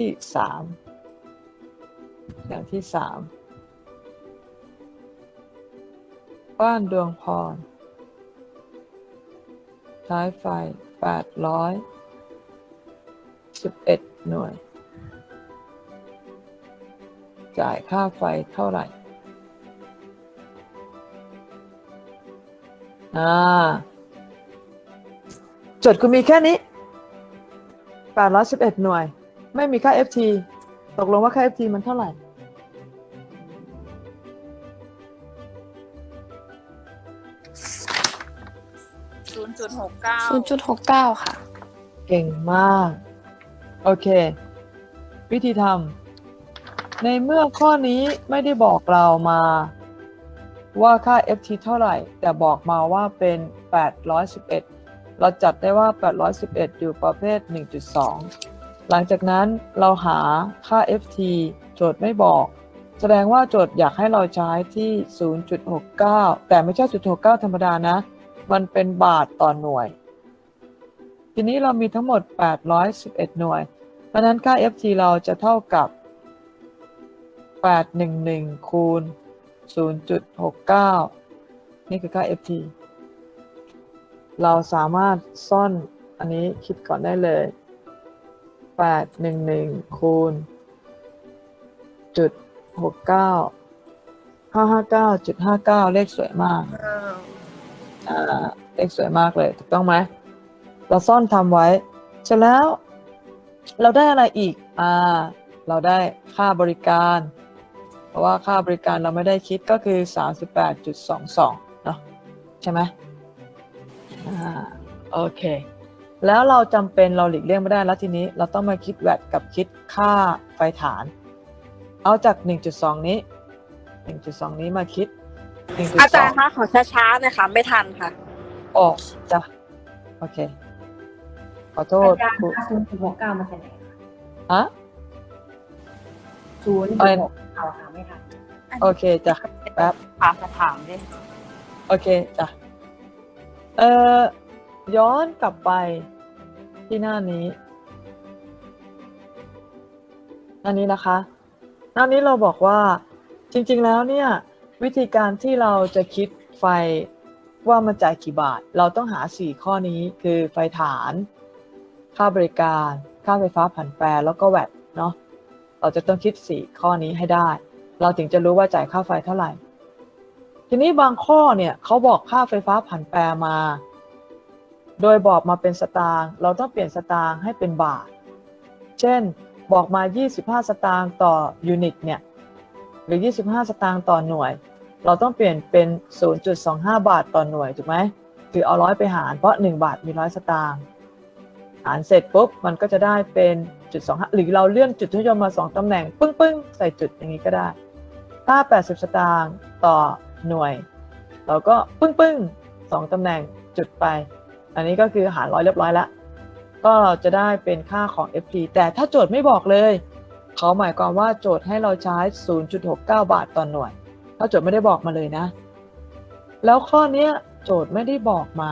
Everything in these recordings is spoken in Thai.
ที่สามอย่างที่สามบ้านดวงพร ใช้ไฟแปดร้อยสิบเอ็ดหน่วย จ่ายค่าไฟเท่าไหร่ อ่าจดคุณมีแค่นี้811หน่วย ไม่มีค่า FT ตกลงว่าค่า FT มันเท่าไหร่ ศูนย์จุดหกเก้าศูนย์จุดหกเก้าค่ะ เก่งมาก โอเค วิธีทำในเมื่อข้อนี้ไม่ได้บอกเรามาว่าค่า FT เท่าไหร่ แต่บอกมาว่าเป็น 811 เราจัดได้ว่า 811 อยู่ประเภท 1.2 หลังจากนั้นเราหาค่า FT โจทย์ไม่บอก แสดงว่าโจทย์อยากให้เราใช้ที่ 0.69 แต่ไม่ใช่ 0.69 ธรรมดานะ มันเป็นบาทต่อหน่วย ทีนี้เรามีทั้งหมด 811 หน่วย เพราะฉะนั้นค่า FT เราจะเท่ากับ 811 คูณ 0.69 นี่คือค่า FT เราสามารถซ่อนอันนี้คิดก่อนได้เลย 811คูณจุด69 559.59เลขสวยมากเอออ่า เลขสวยมากเลยถูกต้องไหมเราซ่อนทำไว้เสร็จแล้ว เราได้อะไรอีก อ่า เราได้ค่าบริการ เพราะว่าค่าบริการเราไม่ได้คิดก็คือ38.22เนาะใช่ไหมอ่า โอเค แล้วเราจำเป็นเราหลีกเลี่ยงไม่ได้แล้วทีนี้เราต้องมาคิดแวดกับคิดค่าไฟฐาน เอาจาก 1.2 นี้ 1.2 นี้มาคิด1.2อาจารย์คะขอช้าๆหนะคะไม่ทันค่ะออกจ้ะโอเค ขอโทษอาจารย์ครูคะศูนย์จุดหกเก้ามาจากไหนฮะศูนย์เอ่จุดอหกเก้าค่ะไม่ทันโอเคจ้ะแป๊บถามจะถามดิโอเคจ้ะเอ่อย้อนกลับไป ที่หน้านี้หน้านี้นะคะ หน้านี้เราบอกว่าจริงๆแล้วเนี่ยวิธีการที่เราจะคิดไฟว่ามันจ่ายกี่บาท เราต้องหา 4 ข้อนี้คือไฟฐาน ค่าบริการ ค่าไฟฟ้าผันแปรแล้วก็แวตเนาะเราจะต้องคิด 4 ข้อนี้ให้ได้ เราถึงจะรู้ว่าจ่ายค่าไฟเท่าไหร่ ทีนี้บางข้อเนี่ยเขาบอกค่าไฟฟ้าผันแปรมา โดยบอกมาเป็นสตางค์เราต้องเปลี่ยนสตางค์ให้เป็นบาท เช่น บอกมา 25 สตางค์ต่อยูนิตเนี่ยหรือ 25 สตางค์ต่อหน่วย เราต้องเปลี่ยนเป็น 0.25 บาทต่อหน่วยถูกไหมคือเอาร้อยไปหารเพราะ 1 บาทมีร้อยสตางค์หารเสร็จปุ๊บมันก็จะได้เป็นจุด25หรือเราเลื่อนจุดทุยมมา 2ตำแหน่งปึ้งปึ้งใส่จุดอย่างนี้ก็ได้ ถ้า 80 สตางค์ต่อหน่วย เราก็ปึ้งปึ้งสองตำแหน่งจุดไป อันนี้ก็คือหารร้อยเรียบร้อยแล้ว ก็เราจะได้เป็นค่าของ FT แต่ถ้าโจทย์ไม่บอกเลย เขาหมายความว่าโจทย์ให้เราใช้ 0.69 บาทต่อหน่วย ถ้าโจทย์ไม่ได้บอกมาเลยนะ แล้วข้อนี้โจทย์ไม่ได้บอกมา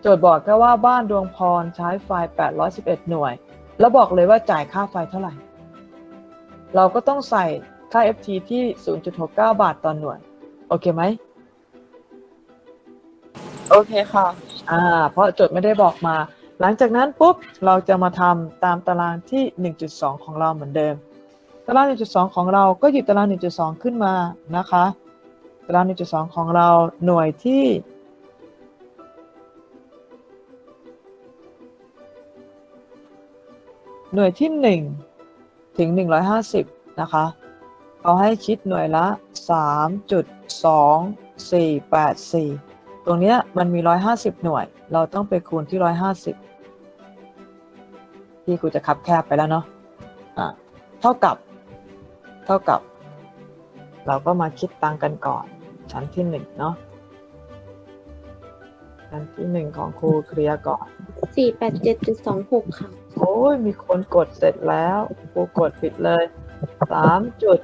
โจทย์บอกแค่ว่าบ้านดวงพรใช้ไฟ 811 หน่วย แล้วบอกเลยว่าจ่ายค่าไฟเท่าไหร่ เราก็ต้องใส่ค่า FT ที่ 0.69 บาทต่อหน่วย โอเคไหม โอเคค่ะ อ่า เพราะโจทย์ไม่ได้บอกมา หลังจากนั้นปุ๊บเราจะมาทำตามตารางที่ 1.2 ของเราเหมือนเดิม ตาราง 1.2 ของเราก็หยิบตาราง 1.2 ขึ้นมานะคะ ตาราง 1.2 ของเราหน่วยที่หน่วยที่ 1 ถึง 150 นะคะเขาให้คิดหน่วยละ 3.2484 ตรงเนี้ยมันมี 150 หน่วย เราต้องไปคูณที่ 150 ที่ครูจะคับแคบไปแล้วเนาะอ่าเท่ากับ เท่ากับ เราก็มาคิดตังค์กันก่อน ชั้นที่หนึ่งเนาะชั้นที่หนึ่งของครูเคลียร์ก่อน สี่แปดเจ็ดจุดสองหกค่ะ โอ้ยมีคนกดเสร็จแล้วครูกดผิดเลยสามจุด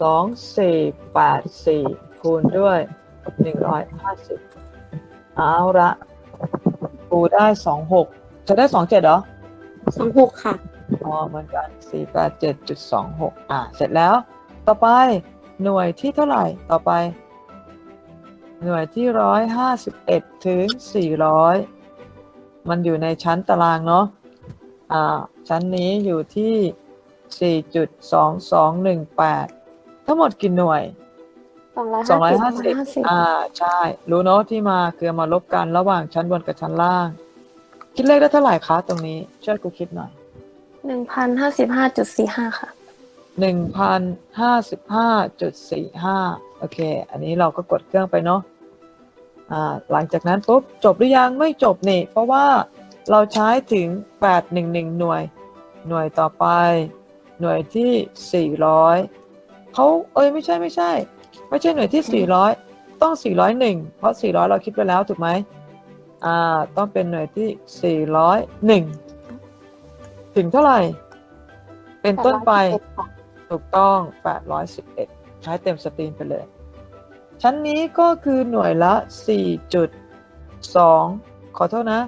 สองสี่แปดสี่คูณด้วย หนึ่งร้อยห้าสิบเอาละครูได้สองหกจะได้สองเจ็ดเหรอสองหกค่ะ อ๋อเหมือนกันสี่แปดเจ็ดจุดสองหกอะเสร็จแล้ว ต่อไปหน่วยที่เท่าไหร่ต่อไป หน่วยที่ร้อยห้าสิบเอ็ดถึงสี่ร้อยมันอยู่ในชั้นตารางเนาะอ่า ชั้นนี้อยู่ที่สี่จุดสองสองหนึ่งแปดทั้งหมดกี่หน่วย สองร้อยสองร้อยห้าห้าสิบสิบอ่าใช่ รู้เนาะที่มาคือเอามาลบกันระหว่างชั้นบนกับชั้นล่าง คิดเลขได้เท่าไหร่คะตรงนี้ช่วยกูคิดหน่อยหนึ่งพันห้าสิบห้าจุดสี่ห้าค่ะหนึ่งพันห้าสิบห้าจุดสี่ห้าโอเค อันนี้เราก็กดเครื่องไปเนาะอ่าหลังจากนั้นปุ๊บจบหรือยังไม่จบนี่ เพราะว่าเราใช้ถึงแปดหนึ่งหนึ่งหน่วย หน่วยต่อไป หน่วยที่สี่ร้อยเขาเอ้ยไม่ใช่ไม่ใช่ ไม่ใช่หน่วยที่สี่ร้อยต้องสี่ร้อยหนึ่งเพราะสี่ร้อยเราคิดไปแล้วถูกไหมอ่าต้องเป็นหน่วยที่สี่ร้อยหนึ่งถึงเท่าไหร่ เป็นต้นไปค่ะถูกต้อง 811 ใช้เต็มสตรีมไปเลย ชั้นนี้ก็คือหน่วยละ 4.2 ขอโทษนะ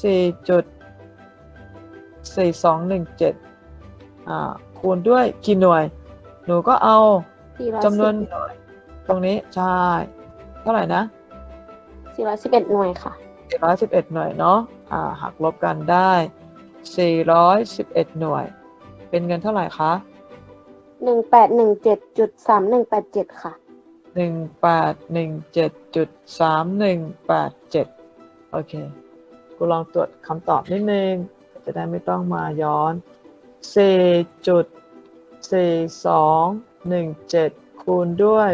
4.4217 อ่าคูณด้วยกี่หน่วย หนูก็เอาสี่ร้อยจำนวนหน่วย ตรงนี้ใช่ เท่าไหร่นะสี่ร้อยสิบเอ็ดหน่วยค่ะ 411 หน่วยเนาะอ่าหักลบกันได้ 411 หน่วย เป็นเงินเท่าไหร่คะหนึ่งแปดหนึ่งเจ็ดจุดสามหนึ่งแปดเจ็ดค่ะหนึ่งแปดหนึ่งเจ็ดจุดสามหนึ่งแปดเจ็ดโอเค กูลองตรวจคำตอบนิดนึง จะได้ไม่ต้องมาย้อนสี่จุดสี่สองหนึ่งเจ็ดคูณด้วย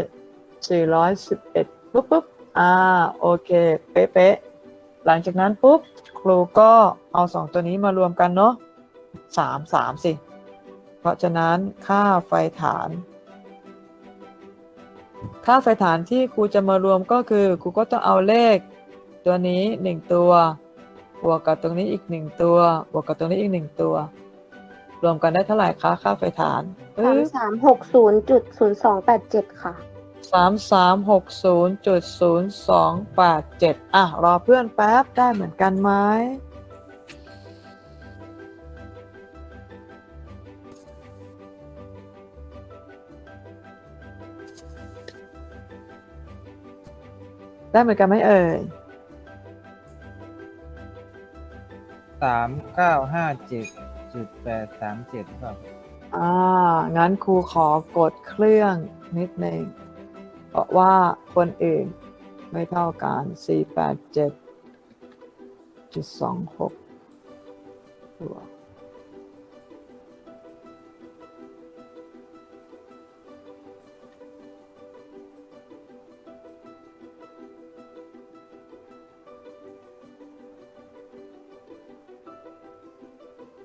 สี่ร้อยสิบเอ็ดปุ๊บปุ๊บอ่าโอเค เป๊ะๆหลังจากนั้นปุ๊บครูก็เอาสองตัวนี้มารวมกันเนาะสามสามสิ เพราะฉะนั้นค่าไฟฐาน ค่าไฟฐานที่ครูจะมารวมก็คือครูก็ต้องเอาเลข ตัวนี้หนึ่งตัว บวกกับตรงนี้อีกหนึ่งตัว บวกกับตรงนี้อีกหนึ่งตัว รวมกันได้เท่าไหร่คะค่าไฟฐานสามสามหกศูนย์จุดศูนย์สองแปดเจ็ดค่ะ สามสามหกศูนย์จุดศูนย์สองแปดเจ็ดอะ รอเพื่อนแป๊บ ได้เหมือนกันไหมได้เหมือนกันไหมเอ่ยสามเก้าห้าเจ็ดจุดแปดสามเจ็ดครับ อ่า งั้นครูขอกดเครื่องนิดนึง เพราะว่าคนอื่นไม่เท่ากัน 487.26ตัว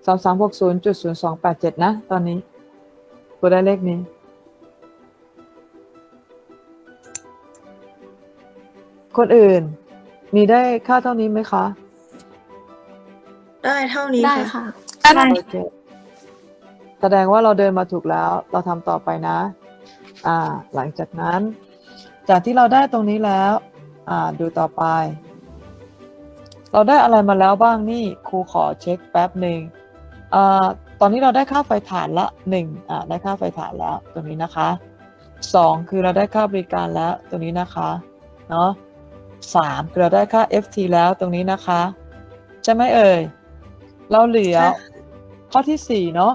สามสามหกศูนย์จุดศูนย์สองแปดเจ็ดนะ ตอนนี้กูได้เลขนี้ คนอื่น มีได้ค่าเท่านี้ไหมคะได้เท่านี้ได้ค่ะค่ะ ได้ โอเคแสดงว่าเราเดินมาถูกแล้ว เราทำต่อไปนะ อ่า หลังจากนั้น จากที่เราได้ตรงนี้แล้ว อ่า ดูต่อไป เราได้อะไรมาแล้วบ้างนี่ครูขอเช็คแป๊บหนึ่งอ่าตอนนี้เราได้ค่าไฟฐานละหนึ่งอ่าได้ค่าไฟฐานแล้วตรงนี้นะคะสองคือเราได้ค่าบริการแล้วตรงนี้นะคะ เนาะ สามคือเราได้ค่า FT แล้วตรงนี้นะคะ ใช่ไหมเอ่ย เราเหลือใช่ข้อที่สี่เนาะ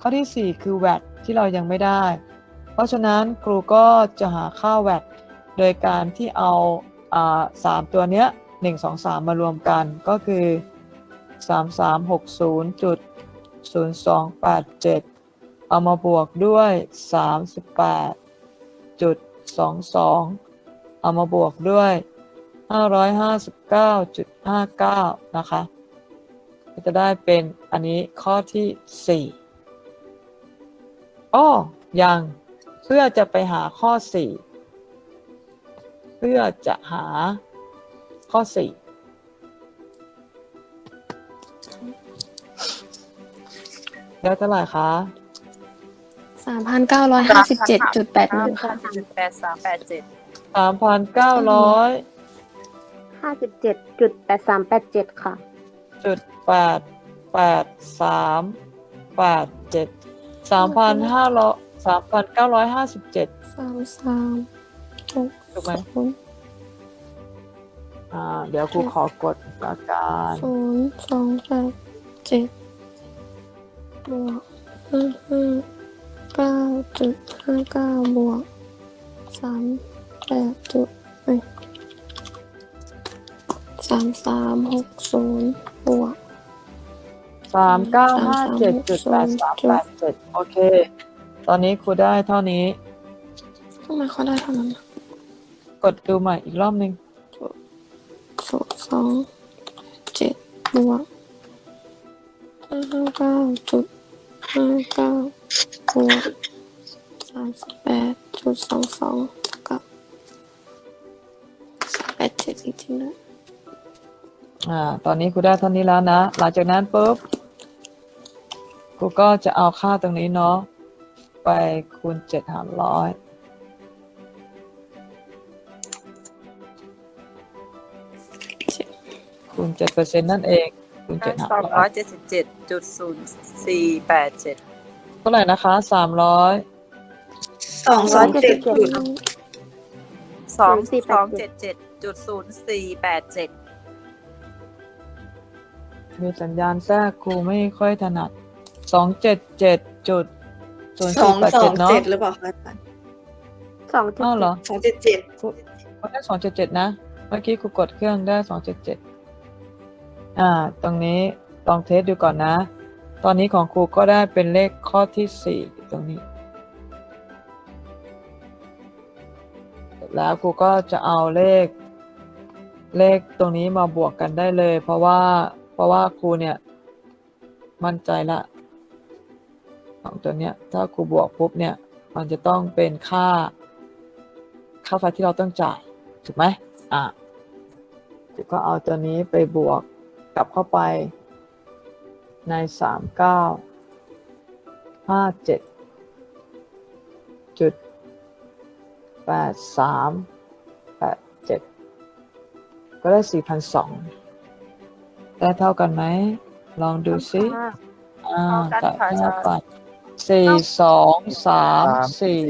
ข้อที่ 4 คือ VAT ที่เรายังไม่ได้ เพราะฉะนั้นครูก็จะหาค่า VAT โดยการที่เอาอ่าสามตัวเนี้ย1 2 3มารวมกันก็คือ3 3 6 0จุด0 2 8 7เอามาบวกด้วย38จุด22เอามาบวกด้วย 559.59นะคะก็จะได้เป็นอันนี้ข้อที่4อ้อยังเพื่อจะไปหาข้อ4เพื่อจะหาข้อ4แล้วเท่าไหร่คะสามพันเก้าร้อยห้าสิบเจ็ดจุดแปดหนึ่งค่ะ จุดแปดสามแปดเจ็ด3,900 ห้าสิบเจ็ดจุดแปดสามแปดเจ็ดค่ะ จุดแปดแปดสามแปดเจ็ดสามพันห้าร้อยสามพันเก้าร้อยห้าสิบเจ็ดสามสามหกถูกไหมศูนย์อ่า เดี๋ยวครูขอกดละกันศูนย์สองแปดเจ็ดบวกห้าห้าเก้าจุดห้าเก้าบวกสามแปดจุดามสามหกศูนย์บวก สามเก้าห้าเจ็ดจุดแปดสามแปดเจ็ดโอเค ตอนนี้ครูได้เท่านี้ ทำไมเขาได้เท่านั้นน่ะกดดูใหม่อีกรอบหนึ่งศูนย์สองเจ็ดบวกห้าห้าเก้าจุดห้าเก้าบวกสามสิบแปดจุดสองสองกับสามแปดเจ็ดจริงๆด้วย อ่าตอนนี้ครูได้เท่านี้แล้วนะ หลังจากนั้นปุ๊บครูก็จะเอาค่าตรงนี้เนาะไปคูณเจ็ดหารร้อยคูณเจ็ดเปอร์เซ็นต์นั่นเองคูณเจ็ดหารสองร้ร้ออยยเจ็ดสิบเจ็ดจุดศูนย์สี่แปดเจ็ดเท่าไหร่นะคะสามร้อยสองสองเจ็ดจุดสองสองเจ็ดเจ็ดจุดศูนย์สี่แปดเจ็ด มีสัญญาณแทรกครูไม่ค่อยถนัดสองเจ็ดเจ็ดจุดศูนย์สอสี่งแปดสอเจ็ดงเนาะเจ็ดหรือเปล่าคะอาจารย์สองจุดอ้าวเหรอสองเจ็ดเจ็ดเขาได้สองเจ็ดเจ็ดนะ เมื่อกี้ครูกดเครื่องได้สองเจ็ดเจ็ดอ่า ตรงนี้ลองเทสดูก่อนนะ ตอนนี้ของครูก็ได้เป็นเลขข้อที่สี่ตรงนี้ เสร็จแล้วครูก็จะเอาเลข เลขตรงนี้มาบวกกันได้เลย เพราะว่า เพราะว่าครูเนี่ย มั่นใจละของตัวเนี้ย ถ้าครูบวกปุ๊บเนี่ย มันจะต้องเป็นค่า ค่าไฟที่เราต้องจ่ายถูกไหมอะก็เอาตัวนี้ไปบวกกลับเข้าไปในสามเก้าห้าเจ็ดจุดแปดสามแปดเจ็ดก็ได้สี่พันสอง ได้เท่ากันไหม ลองดูซิอ่าตัดเข้าไปสี่สองสามสี่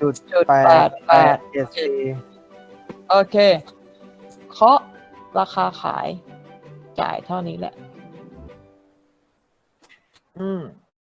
จุดจุดแปแปดดแปแปดดเจ็ดสี่โอเค เคาะราคาขาย จ่ายเท่านี้แหละ อืม